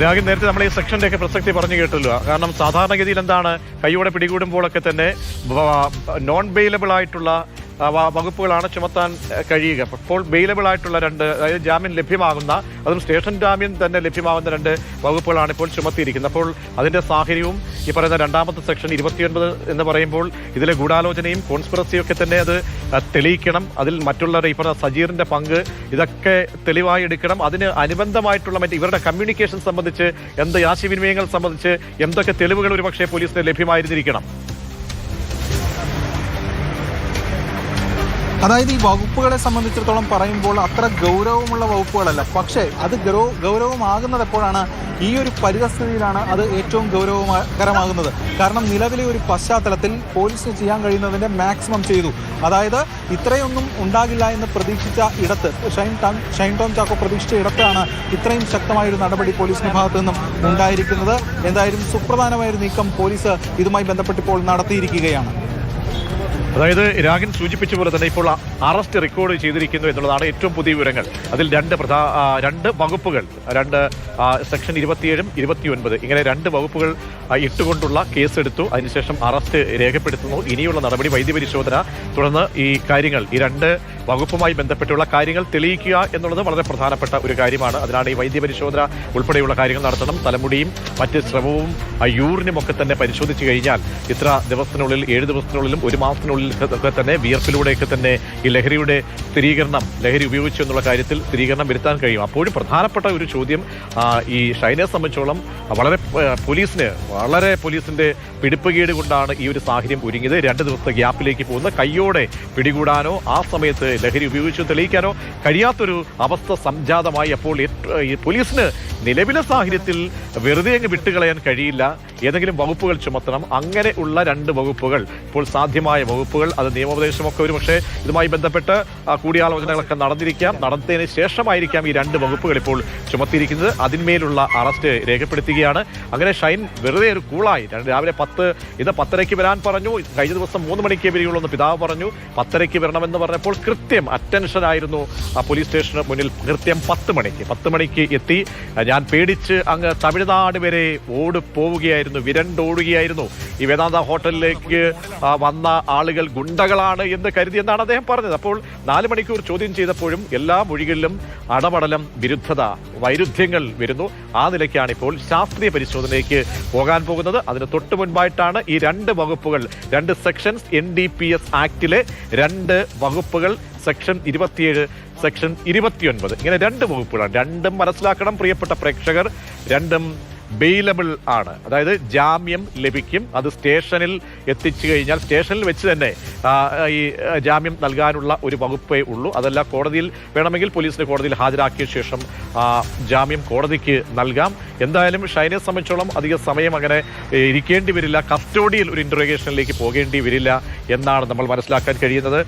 രാഗി നേരത്തെ നമ്മൾ ഈ സെക്ഷന്റെ ഒക്കെ പ്രസക്തി പറഞ്ഞു കേട്ടല്ലോ. കാരണം സാധാരണഗതിയിൽ എന്താണ് കൈയോടെ പിടികൂടുമ്പോഴൊക്കെ തന്നെ നോൺ ബെയിലബിൾ ആയിട്ടുള്ള വകുപ്പുകളാണ് ചുമത്താൻ കഴിയുക. അപ്പോൾ ബെയിലബിൾ ആയിട്ടുള്ള രണ്ട് അതായത് ജാമ്യം ലഭ്യമാകുന്ന അതും സ്റ്റേഷൻ ജാമ്യം തന്നെ ലഭ്യമാകുന്ന രണ്ട് വകുപ്പുകളാണ് ഇപ്പോൾ ചുമത്തിയിരിക്കുന്നത്. അപ്പോൾ അതിന്റെ സാഹചര്യവും ഈ പറയുന്ന രണ്ടാമത്തെ സെക്ഷൻ ഇരുപത്തിയൊൻപത് എന്ന് പറയുമ്പോൾ ഇതിലെ ഗൂഢാലോചനയും കോൺസ്പിറസിയും ഒക്കെ തന്നെ അത് തെളിയിക്കണം. അതിൽ മറ്റുള്ളവരുടെ ഈ പറഞ്ഞ സജീറിന്റെ പങ്ക് ഇതൊക്കെ തെളിവായി എടുക്കണം. അതിന് അനുബന്ധമായിട്ടുള്ള മറ്റ് ഇവരുടെ കമ്മ്യൂണിക്കേഷൻ സംബന്ധിച്ച് എന്ത് ആശയവിനിമയങ്ങൾ സംബന്ധിച്ച് എന്തൊക്കെ തെളിവുകൾ ഒരുപക്ഷെ പോലീസിന് ലഭ്യമായിരുന്നിരിക്കണം. അതായത് ഈ വകുപ്പുകളെ സംബന്ധിച്ചിടത്തോളം പറയുമ്പോൾ അത്ര ഗൗരവമുള്ള വകുപ്പുകളല്ല. പക്ഷേ അത് ഗൗരവ ഗൗരവമാകുന്നത് എപ്പോഴാണ്? ഈ ഒരു പരിതസ്ഥിതിയിലാണ് അത് ഏറ്റവും ഗൗരവകരമാകുന്നത്. കാരണം നിലവിലെ ഒരു പശ്ചാത്തലത്തിൽ പോലീസിന് ചെയ്യാൻ കഴിയുന്നതിന്റെ മാക്സിമം ചെയ്തു. അതായത് ഇത്രയൊന്നും ഉണ്ടാകില്ല എന്ന് പ്രതീക്ഷിച്ച ഇടത്ത് ഷൈൻ ടോം ഷൈൻ ടോം ചാക്കോ പ്രതീക്ഷിച്ച ഇടത്താണ് ഇത്രയും ശക്തമായ ഒരു നടപടി പോലീസിന്റെ ഭാഗത്തു നിന്നും ഉണ്ടായിരിക്കുന്നത്. എന്തായാലും സുപ്രധാനമായ ഒരു നീക്കം പോലീസ് ഇതുമായി ബന്ധപ്പെട്ടിപ്പോൾ നടത്തിയിരിക്കുകയാണ്. അതായത് രാഗൻ സൂചിപ്പിച്ച പോലെ തന്നെ ഇപ്പോൾ അറസ്റ്റ് റെക്കോർഡ് ചെയ്തിരിക്കുന്നു എന്നുള്ളതാണ് ഏറ്റവും പുതിയ വിവരങ്ങൾ. അതിൽ രണ്ട് പ്രധാ രണ്ട് വകുപ്പുകൾ രണ്ട് സെക്ഷൻ ഇരുപത്തിയേഴും ഇരുപത്തിയൊൻപത് ഇങ്ങനെ രണ്ട് വകുപ്പുകൾ ഇട്ടുകൊണ്ടുള്ള കേസ് എടുത്തു അതിനുശേഷം അറസ്റ്റ് രേഖപ്പെടുത്തുന്നു. ഇനിയുള്ള നടപടി വൈദ്യപരിശോധന തുടർന്ന് ഈ കാര്യങ്ങൾ ഈ രണ്ട് വകുപ്പുമായി ബന്ധപ്പെട്ടുള്ള കാര്യങ്ങൾ തെളിയിക്കുക എന്നുള്ളത് വളരെ പ്രധാനപ്പെട്ട ഒരു കാര്യമാണ്. അതിനാണ് ഈ വൈദ്യപരിശോധന ഉൾപ്പെടെയുള്ള കാര്യങ്ങൾ നടത്തണം. തലമുടിയും മറ്റ് ശ്രമവും യൂറിനും ഒക്കെ തന്നെ പരിശോധിച്ചു കഴിഞ്ഞാൽ ഇത്ര ദിവസത്തിനുള്ളിൽ ഏഴ് ദിവസത്തിനുള്ളിലും ഒരു മാസത്തിനുള്ളിൽ ഒക്കെ തന്നെ വിയർപ്പിലൂടെയൊക്കെ തന്നെ ഈ ലഹരിയുടെ സ്ഥിരീകരണം ലഹരി ഉപയോഗിച്ചു എന്നുള്ള കാര്യത്തിൽ സ്ഥിരീകരണം വരുത്താൻ കഴിയും. അപ്പോഴും പ്രധാനപ്പെട്ട ഒരു ചോദ്യം ഈ ഷൈനെ സംബന്ധിച്ചോളം വളരെ പോലീസിന് വളരെ പോലീസിന്റെ പിടിപ്പുകേട് കൊണ്ടാണ് ഈ ഒരു സാഹചര്യം ഒരുങ്ങിയത്. രണ്ട് ദിവസത്തെ ഗ്യാപ്പിലേക്ക് പോകുന്ന കയ്യോടെ പിടികൂടാനോ ആ സമയത്ത് ലഹരി ഉപയോഗിച്ചു തെളിയിക്കാനോ കഴിയാത്തൊരു അവസ്ഥ സംജാതമായി അപ്പോൾ പോലീസിന് നിലവിലെ സാഹചര്യത്തിൽ വെറുതെ അങ്ങ് വിട്ടുകളയാൻ കഴിയില്ല. ഏതെങ്കിലും വകുപ്പുകൾ ചുമത്തണം. അങ്ങനെ ഉള്ള രണ്ട് വകുപ്പുകൾ. ഇപ്പോൾ സാധ്യമായ വകുപ്പുകൾ അത് നിയമോപദേശമൊക്കെ ഒരു പക്ഷേ ഇതുമായി ബന്ധപ്പെട്ട് കൂടിയാലോചനകളൊക്കെ നടന്നിരിക്കാം. നടന്നതിന് ശേഷമായിരിക്കാം ഈ രണ്ട് വകുപ്പുകൾ ഇപ്പോൾ ചുമത്തിയിരിക്കുന്നത്. അതിന്മേലുള്ള അറസ്റ്റ് രേഖപ്പെടുത്തുകയാണ്. അങ്ങനെ ഷൈൻ വെറുതെ ഒരു കൂളായി. രാവിലെ പത്ത് ഇത് പത്തരയ്ക്ക് വരാൻ പറഞ്ഞു. കഴിഞ്ഞ ദിവസം മൂന്ന് മണിക്ക് വരികയുള്ളൂ എന്ന് പിതാവ് പറഞ്ഞു. പത്തരയ്ക്ക് വരണമെന്ന് പറഞ്ഞപ്പോൾ കൃത്യം അറ്റൻഷൻ ആയിരുന്നു ആ പോലീസ് സ്റ്റേഷന് മുന്നിൽ. കൃത്യം പത്ത് മണിക്ക് പത്ത് മണിക്ക് എത്തി. ഞാൻ പേടിച്ച് അങ്ങ് തമിഴ്നാട് വരെ ഓട് പോവുകയായിരുന്നു വിരണ്ടോടുകയായിരുന്നു. ഈ വേദാന്ത ഹോട്ടലിലേക്ക് വന്ന ആളുകൾ ഗുണ്ടകളാണ് എന്ന് കരുതി എന്നാണ് അദ്ദേഹം പറഞ്ഞത്. അപ്പോൾ നാല് മണിക്കൂർ ചോദ്യം ചെയ്തപ്പോഴും എല്ലാ മൊഴികളിലും അടപടലം വിരുദ്ധത വൈരുദ്ധ്യങ്ങൾ വരുന്നു. ആ നിലയ്ക്കാണ് ഇപ്പോൾ ശാസ്ത്രീയ പരിശോധനയ്ക്ക് പോകാൻ പോകുന്നത്. അതിന് തൊട്ട് മുൻപായിട്ടാണ് ഈ രണ്ട് വകുപ്പുകൾ രണ്ട് sections N D P S ആക്ടിലെ രണ്ട് വകുപ്പുകൾ സെക്ഷൻ ഇരുപത്തിയേഴ് സെക്ഷൻ ഇരുപത്തിയൊൻപത്. ഇങ്ങനെ രണ്ട് വകുപ്പുകളാണ്. രണ്ടും മനസ്സിലാക്കണം പ്രിയപ്പെട്ട പ്രേക്ഷകർ. രണ്ടും ബെയിലബിൾ ആണ്. അതായത് ജാമ്യം ലഭിക്കും. അത് സ്റ്റേഷനിൽ എത്തിച്ചു കഴിഞ്ഞാൽ സ്റ്റേഷനിൽ വെച്ച് തന്നെ ഈ ജാമ്യം നൽകാനുള്ള ഒരു വകുപ്പേ ഉള്ളൂ. അതല്ല കോടതിയിൽ വേണമെങ്കിൽ പോലീസിന് കോടതിയിൽ ഹാജരാക്കിയ ശേഷം ജാമ്യം കോടതിക്ക് നൽകാം. എന്തായാലും ഷൈനെ സംബന്ധിച്ചോളം അധിക സമയം അങ്ങനെ ഇരിക്കേണ്ടി വരില്ല. കസ്റ്റോഡിയിൽ ഒരു ഇൻട്രോഗേഷനിലേക്ക് പോകേണ്ടി വരില്ല എന്നാണ് നമ്മൾ മനസ്സിലാക്കാൻ കഴിയുന്നത്.